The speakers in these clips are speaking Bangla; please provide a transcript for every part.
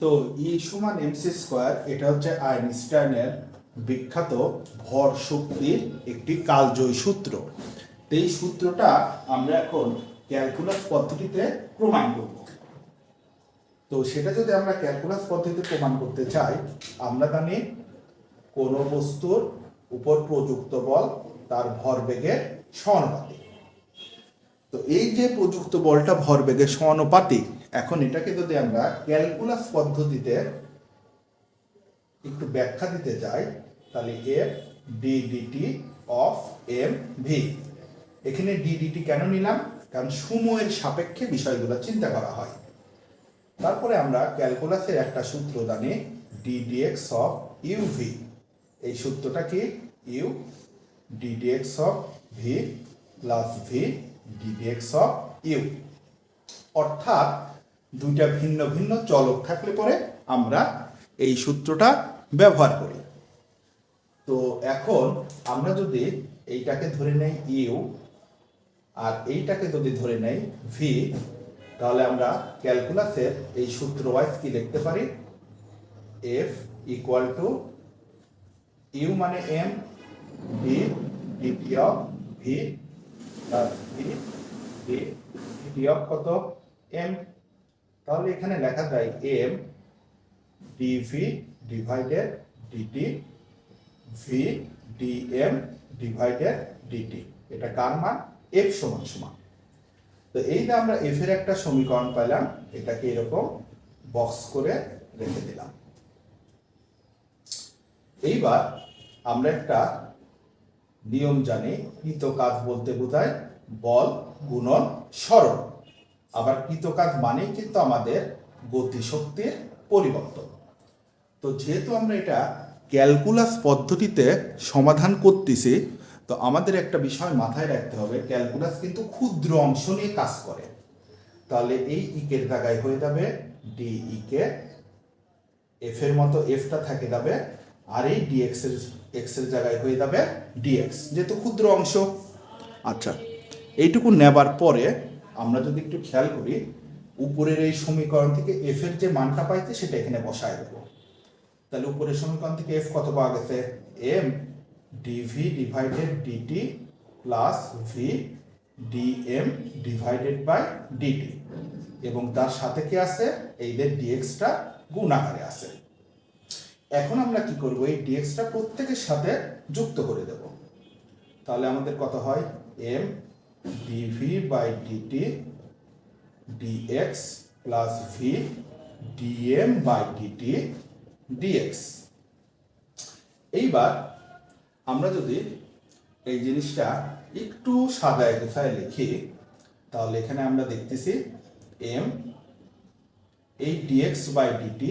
তো ই সমান এমসি স্কোয়ার এটা হচ্ছে আইনস্টাইনের বিখ্যাত ভর শক্তির একটি কালজয়ী সূত্র। তো এই সূত্রটা আমরা এখন ক্যালকুলাস পদ্ধতিতে প্রমাণ করব। তো সেটা যদি আমরা ক্যালকুলাস পদ্ধতিতে প্রমাণ করতে চাই, আমরা জানি কোনো বস্তুর উপর প্রযুক্ত বল তার ভরবেগের সমানুপাতিক। তো এই যে প্রযুক্ত বলটা ভরবেগের সমানুপাতিক এখন এটাকে যদি আমরা ক্যালকুলাস পদ্ধতিতে একটু ব্যাখ্যা দিতে চাই, তাহলে F D DT of M V. এখানে ডি ডিটি কেন নিলাম? কারণ সময়ের সাপেক্ষে বিষয়গুলো চিন্তা করা হয়। তারপরে আমরা ক্যালকুলাসের একটা সূত্র জানি, ডিডিএক্স অফ ইউভি এই সূত্রটা কি? U DDX of V plus V DDX of U. অর্থাৎ দুইটা ভিন্ন ভিন্ন চলক থাকলে পরে আমরা এই সূত্রটা ব্যবহার করি। তো এখন আমরা যদি এইটাকে ধরে নেই ইউ আর এইটাকে যদি ধরে নেই ভি, তাহলে আমরা ক্যালকুলাসের এই সূত্র ওয়াইজ কি লিখতে পারি? এফ ইকুয়াল টু ইউ মানে M, D DT of V, plus V DT of কত? এম। তাহলে এখানে লেখা যায় M DV divided DT V DM divided DT এটা কার মান? এফ সমান সমান। তো এই যে আমরা এফ এর একটা সমীকরণ পাইলাম এটাকে এরকম বক্স করে রেখে দিলাম। এইবার আমরা একটা নিয়ম জানি কৃত কাজ বলতে বোঝায় বল, গুণন, সরণ। আবার কৃত কাজ মানেই কিন্তু আমাদের গতিশক্তির পরিবর্তন। তো যেহেতু আমরা এটা ক্যালকুলাস পদ্ধতিতে সমাধান করতেছি, তো আমাদের একটা বিষয় মাথায় রাখতে হবে, ক্যালকুলাস কিন্তু ক্ষুদ্র অংশ নিয়ে কাজ করে। তাহলে এই ইকের জায়গায় হয়ে যাবে ডি ইকে এফ এর মতো এফটা থাকে যাবে, আর এই ডিএক্স এর এক্সের জায়গায় হয়ে যাবে ডিএক্স যেহেতু ক্ষুদ্র অংশ। আচ্ছা এইটুকু নেবার পরে আমরা যদি একটু খেয়াল করি, উপরের এই সমীকরণ থেকে এফ এর যে মানটা পাইছে, সেটা এখানে বসায় দেবো। তাহলে উপরের সমীকরণ থেকে এফ কত পাওয়া গেছে? M DV divided DT plus V DM divided by DT এবং তার সাথে কি আছে? এই যে ডিএক্সটা গুণ আকারে আছে। এখন আমরা কি করব? এই ডিএক্সটা প্রত্যেকের সাথে যুক্ত করে দেব। তাহলে আমাদের কত হয়? M DV by DT DX plus V DM by DT DX এইবার আমরা যদি এই জিনিসটা একটু সাদায় কোথায় লিখি, তাহলে এখানে আমরা দেখতেছি এম এই ডিএক্স বাই ডিটি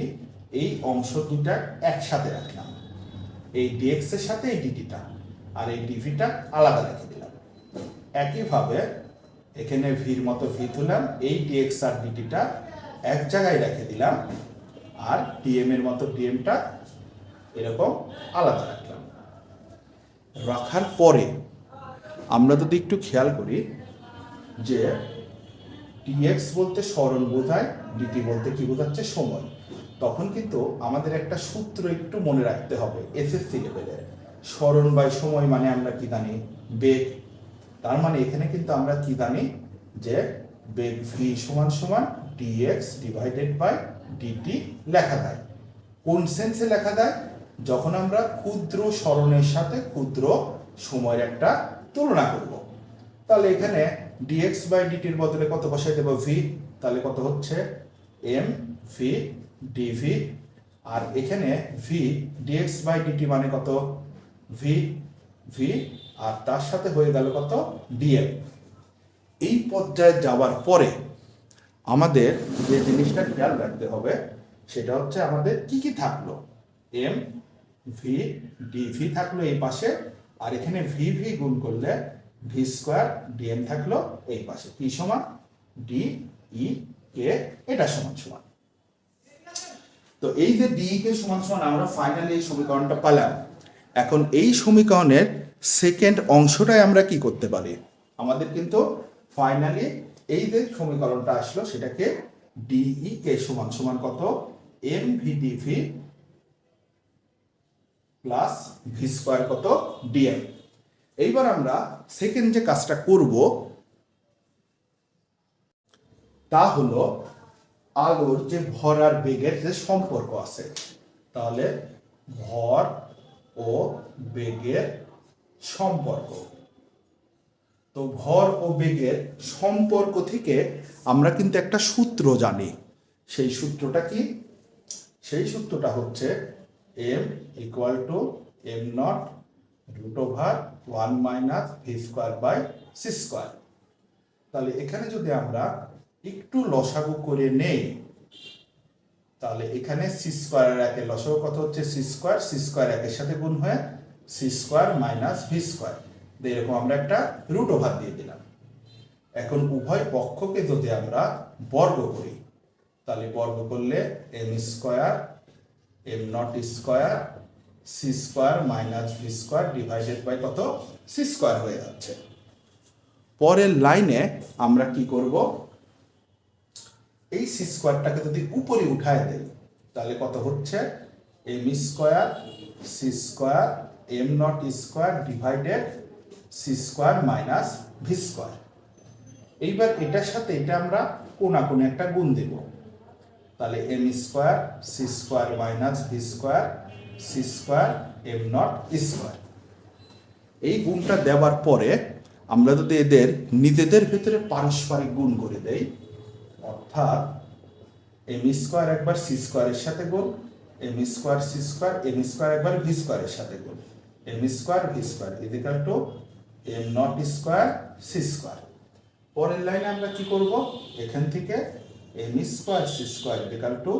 এই অংশ দুটা একসাথে রাখলাম। এই ডিএক্স এর সাথে এই ডিটিটা আর এই ডিভিটা আলাদা রেখে একইভাবে এখানে ভির মতো ভি তুললাম, এই ডিএক্স আর ডিটিটা এক জায়গায় রেখে দিলাম, আর ডিএম এর মতো ডিএমটা এরকম আলাদা রাখলাম। রাখার পরে আমরা যদি একটু খেয়াল করি যে ডিএক্স বলতে স্মরণ বোঝায় ডিটি বলতে কি বোঝাচ্ছে সময়। তখন কিন্তু আমাদের একটা সূত্র একটু মনে রাখতে হবে এসএসসি লেভেলের স্মরণ বাই সময় মানে আমরা কি জানি? বেগ তার মানে এখানে কিন্তু আমরা কি জানি যে বেগ ভি সমান সমান ডিএক্স ডিভাইডেড বাই ডিটি লেখা যায়। কোন সেন্সে লেখা যায়? যখন আমরা ক্ষুদ্র স্মরণের সাথে ক্ষুদ্র সময়ের একটা তুলনা করব। তাহলে এখানে ডিএক্স বাই ডিটির বদলে কত বসাই দেবো ভি তাহলে কত হচ্ছে? এম ভি ডিভি আর এখানে ভি ডিএক্স বাই ডিটি মানে কত? ভি ভি আর তার সাথে হয়ে গেল কত? ডিএম এই পর্যায়ে যাওয়ার পরে আমাদের যে জিনিসটা খেয়াল রাখতে হবে, সেটা হচ্ছে আমাদের কি কি থাকল? এম ভি ডিভি থাকল এই পাশে, আর এখানে ভি ভি গুণ করলে ভি স্কোয়ার ডিএম থাকল এই পাশে। কি সমান ডি ই কে এটা সমান সমান। তো এই যে ডি কে সমান সমান, আমরা ফাইনালি এই সমীকরণটা পেলাম। এখন এই সমীকরণের সেকেন্ড অংশটাই আমরা কি করতে পারি? আমাদের কিন্তু ফাইনালি এই যে সমীকরণটা আসলো, সেটাকে ডিই কে সমান সমান কত? M VDV plus V square কত? ডিএম এইবার আমরা সেকেন্ড যে কাজটা করব, তা হলো আলোর যে ভর আর বেগের যে সম্পর্ক আছে। তাহলে ভর ও বেগের সম্পর্ক। তো ভর ও বেগের সম্পর্ক থেকে আমরা কিন্তু একটা সূত্র জানি। সেই সূত্রটা কি? সেই সূত্রটা হচ্ছে M equal to M not root over one minus V square by C square তাহলে এখানে যদি আমরা একটু লসাগু করে নেই, তাহলে এখানে সি স্কোয়ারের একের লসাগু কত হচ্ছে? সি স্কোয়ার সি স্কোয়ার একের সাথে গুণ হয়ে C square minus V square. এরকম আমরা একটা রুট ওভার দিয়ে দিলাম। এখন উভয় পক্ষকে যদি আমরা বর্গ করি, তাহলে বর্গ করলে M square, M not square, C square minus V square divided by কত? সি স্কোয়ার হয়ে যাচ্ছে। পরের লাইনে আমরা কি করব? এই সি স্কোয়ারটাকে যদি উপরে উঠায় দেই, তাহলে কত হচ্ছে? M square, C square M not square divided C square minus V square এইবার এটার সাথে এটা আমরা কোনা কোনে একটা গুণ দেব। তাহলে M square C square minus V square C square M not square এই গুণটা দেওয়ার পরে আমরা যদি এদের নিজেদের ভেতরে পারস্পরিক গুণ করে দেই, অর্থাৎ এম স্কোয়ার একবার সি স্কোয়ারের সাথে গুণ M square C square M square একবার ভি স্কোয়ারের সাথে গুণ। M square V square equal to M not square C square পরের লাইনে আমরা কি করব? এখান থেকে M square C square equal to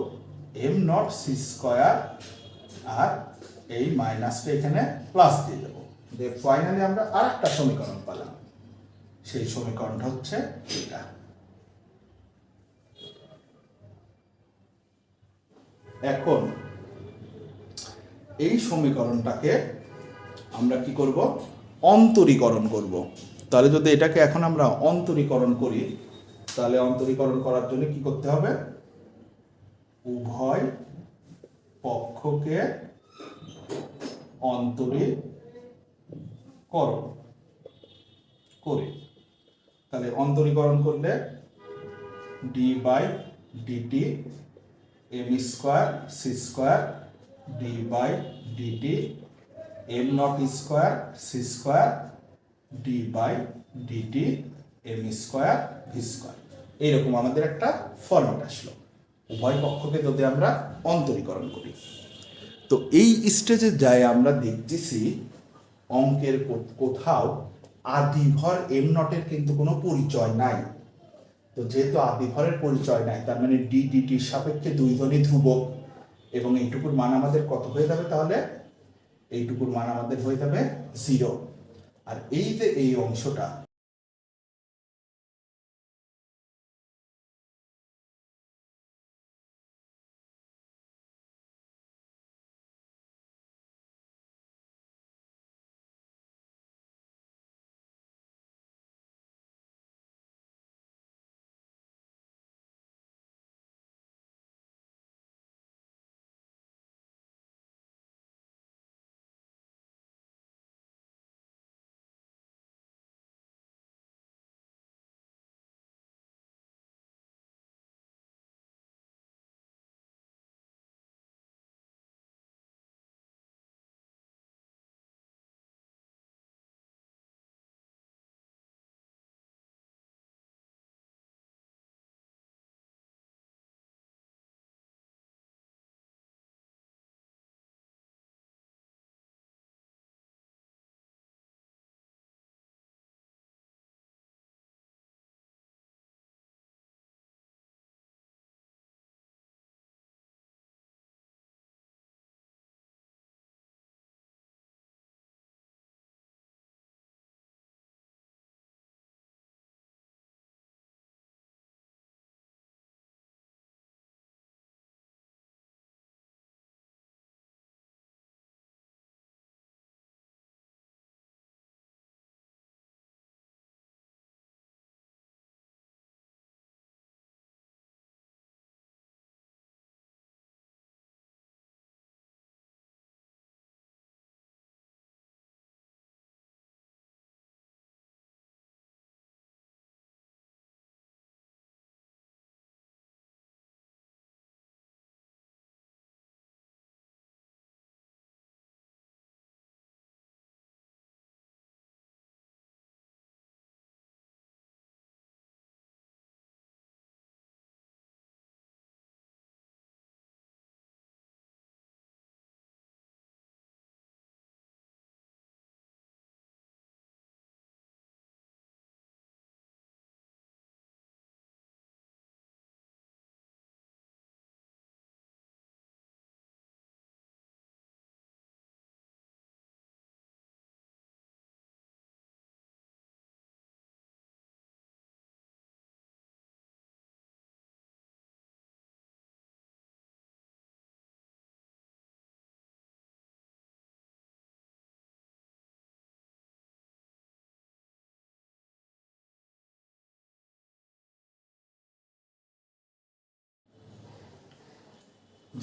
M not C square আর এই মাইনাসটা এখানে প্লাস দিয়ে দেবো। দিয়ে ফাইনালি আমরা আরেকটা সমীকরণ পেলাম। সেই সমীকরণটা হচ্ছে এটা। এখন এই সমীকরণটাকে আমরা কি করব? অন্তরীকরণ করব। তাহলে যদি এটাকে এখন আমরা অন্তরীকরণ করি, তাহলে অন্তরীকরণ করার জন্য কি করতে হবে? উভয় পক্ষকে অন্তরীকরণ করে। তাহলে অন্তরীকরণ করলে D by DT M square C square D by DT M not square C square D by DT M square V square এইরকম আমাদের একটা ফর্মেট আসলো। উভয় পক্ষকে যদি আমরা অন্তরীকরণ করি। তো এই স্টেজে যাই আমরা দেখতেছি, অঙ্কের কোথাও আদিভর এম নটের কিন্তু কোনো পরিচয় নাই। তো যেহেতু আদিভরের পরিচয় নাই, তার মানে ডি ডিটির সাপেক্ষে দুইজনই ধ্রুবক। এবং এইটুকুর মান আমাদের কত হয়ে যাবে তাহলে? এইটুকুর মান আমাদের হয়ে যাবে জিরো আর এই যে এই অংশটা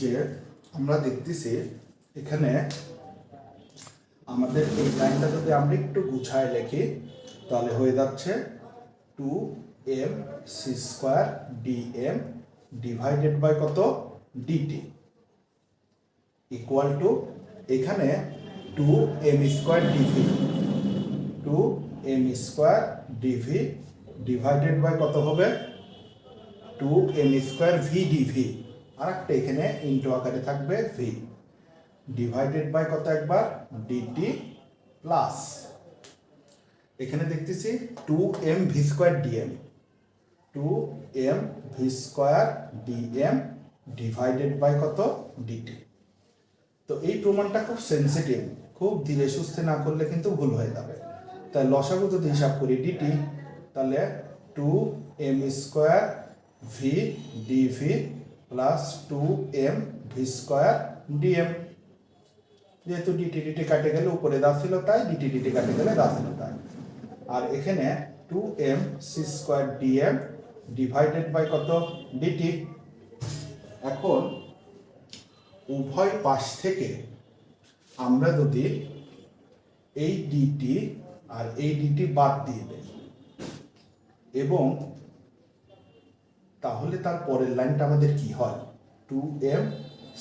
যে আমরা দেখতেছি এখানে আমাদের এই লাইনটা যদি আমরা একটু গুছায় লিখি, তাহলে হয়ে যাচ্ছে two M C square D M divided by কত? ডিটি ইকুয়াল টু এখানে two M square DV two M square DV divided by কত হবে? Two M square V DV আর একটা এখানে ইন্টু আকারে থাকবে ভি ডিভাইডেড বাই কত একবার? ডিটি প্লাস এখানে দেখতেছি two M V square DM two M V square DM divided by কত? ডিটি তো এই প্রমাণটা খুব সেন্সিটিভ খুব ধীরে সুস্থে না করলে কিন্তু ভুল হয়ে যাবে। তাই লসাগু যদি হিসাব করি ডিটি তাহলে two M square V DV plus two M V square DM যেহেতু ডিটি ডিটি কাটে গেলে উপরে দা ছিল তাই ডিটি কাটে গেলে দা ছিল তাই। আর এখানে two M C square DM divided by কত? ডিটি এখন উভয় পাশ থেকে আমরা যদি এই ডিটি আর এই ডিটি বাদ দিয়ে দেই, এবং তাহলে তার পরের লাইনটা আমাদের কি হয়? Two M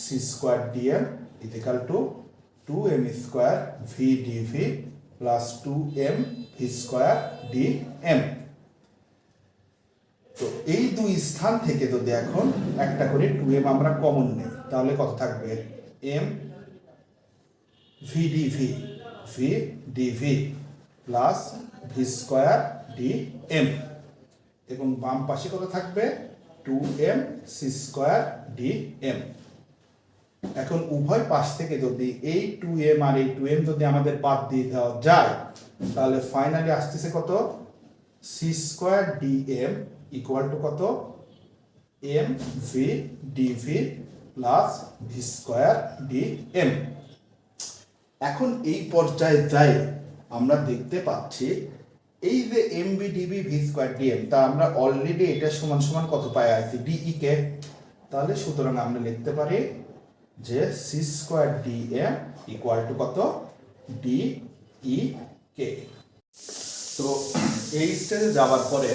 C square DM equal to two M square V D V plus two M V square D M তো এই দুই স্থান থেকে যদি এখন একটা করে টু এম আমরা কমন নেই, তাহলে কত থাকবে? M V D V V D V plus V square D M এবং বাম পাশে কত থাকবে? Two M C square D M এখন উভয় পাশ থেকে যদি এই টু এম আর এই টু এম যদি আমাদের বাদ দিয়ে দেওয়া যায়, তাহলে ফাইনালি আসতেছে কত? C square D M equal to কত? M V D V plus V square D M এখন এই পর্যায়ে যাই, আমরা দেখতে পাচ্ছি এই যে M B DB V square DM তা আমরা অলরেডি এটা সমান সমান কত পাই আছি? ডিই কে তাহলে সুতরাং আমরা লিখতে পারি যে C square DM equal to কত? ডি ই কে তো এই স্টেজে যাওয়ার পরে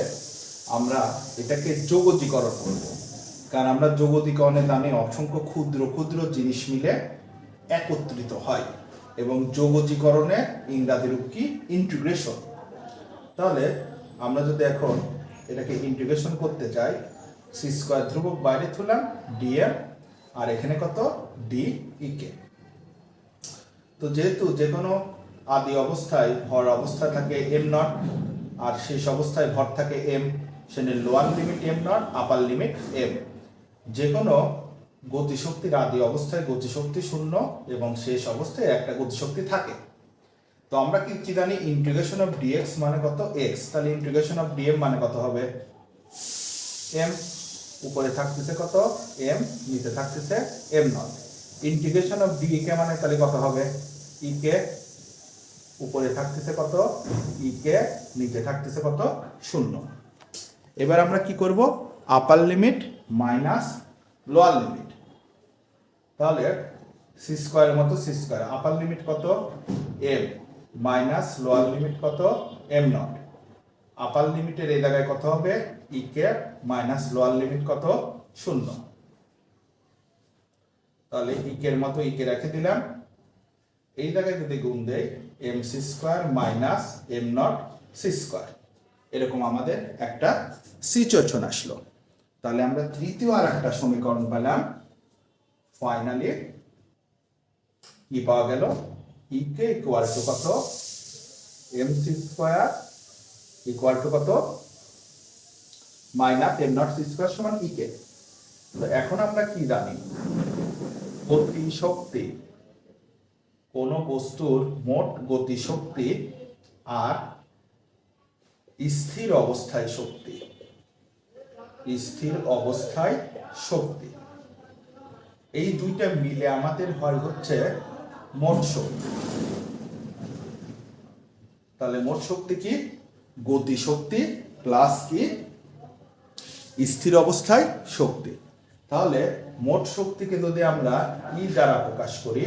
আমরা এটাকে যোগজীকরণ করব। কারণ আমরা যোগজীকরণে জানি অসংখ্য ক্ষুদ্র ক্ষুদ্র জিনিস মিলে একত্রিত হয়। এবং যোগজীকরণে ইংরাজি রূপ কি? ইন্টিগ্রেশন তাহলে আমরা যদি এখন এটাকে ইন্টিগ্রেশন করতে চাই সি স্কোয়ার ধ্রুবক বাইরে তুললাম ডিএম আর এখানে কত? ডি ইকে তো যেহেতু যে কোনো আদি অবস্থায় ভর অবস্থায় থাকে এম নট আর শেষ অবস্থায় ভর থাকে এম সেখানে lower limit M not upper limit M যে কোনো গতিশক্তির আদি অবস্থায় গতিশক্তি শূন্য এবং শেষ অবস্থায় একটা গতিশক্তি থাকে। তো আমরা কি জানি? ইন্টিগ্রেশন অফ ডিএক্স মানে কত? এক্স তাহলে ইন্টিগ্রেশন অফ ডিএম মানে কত হবে? এম উপরে থাকতেছে কত? এম নিচে থাকতেছে M not integration of D K মানে তাহলে কত হবে? ই কে উপরে থাকতেছে কত? ই কে নিচে থাকতেছে কত? শূন্য। এবার আমরা কি করব? Upper limit minus lower limit তাহলে সি স্কোয়ারের মতো সি স্কোয়ার আপার লিমিট কত? এম মাইনাস লোয়ার লিমিট কত? M not. আপার লিমিটের এই জায়গায় কত হবে? E K minus lower limit কত? শূন্য। তাহলে ই এর মতো ই কে রেখে দিলাম। এই জায়গায় যদি গুণ দেই, M C square minus M not C square. এরকম আমাদের একটা সিচুয়েশন আসলো। তাহলে আমরা তৃতীয় আর একটা সমীকরণ পেলাম। ফাইনালি কি পাওয়া গেল? ই কে ইকুয়াল টু কত? M C square equal to কত? Minus M not C square সমান ই কে তো এখন আমরা কি জানি? গতি শক্তি কোন বস্তুর মোট গতি শক্তি আর স্থির অবস্থায় শক্তি। স্থির অবস্থায় শক্তি। এই দুইটা মিলে আমাদের হয় হচ্ছে মোট শক্তি তাহলে মোট শক্তি কি? গতি শক্তি প্লাস কি? স্থির অবস্থায় শক্তি। তাহলে মোট শক্তিকে যদি আমরা ই দ্বারা প্রকাশ করি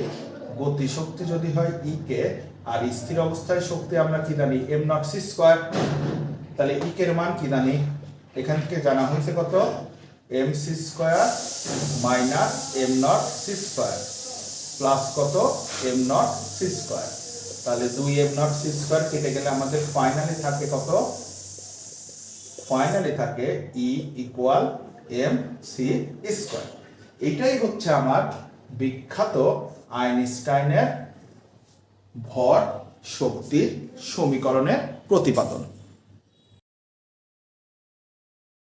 গতি শক্তি যদি হয় ই কে, আর স্থির অবস্থায় শক্তি আমরা কি জানি? এম নট সি স্কোয়ার তাহলে ই এর মান কি জানি? এখান থেকে জানা হয়েছে কত? M C square minus M not C square plus কত? এম নট সি স্কোয়ার তাহলে দুই এম নট সি স্কোয়ার কেটে গেলে আমাদের ফাইনালি থাকে কত? ফাইনালি থাকে E equal M C square এটাই হচ্ছে আমার বিখ্যাত আইনস্টাইনের ভর শক্তির সমীকরণের প্রতিপাদন।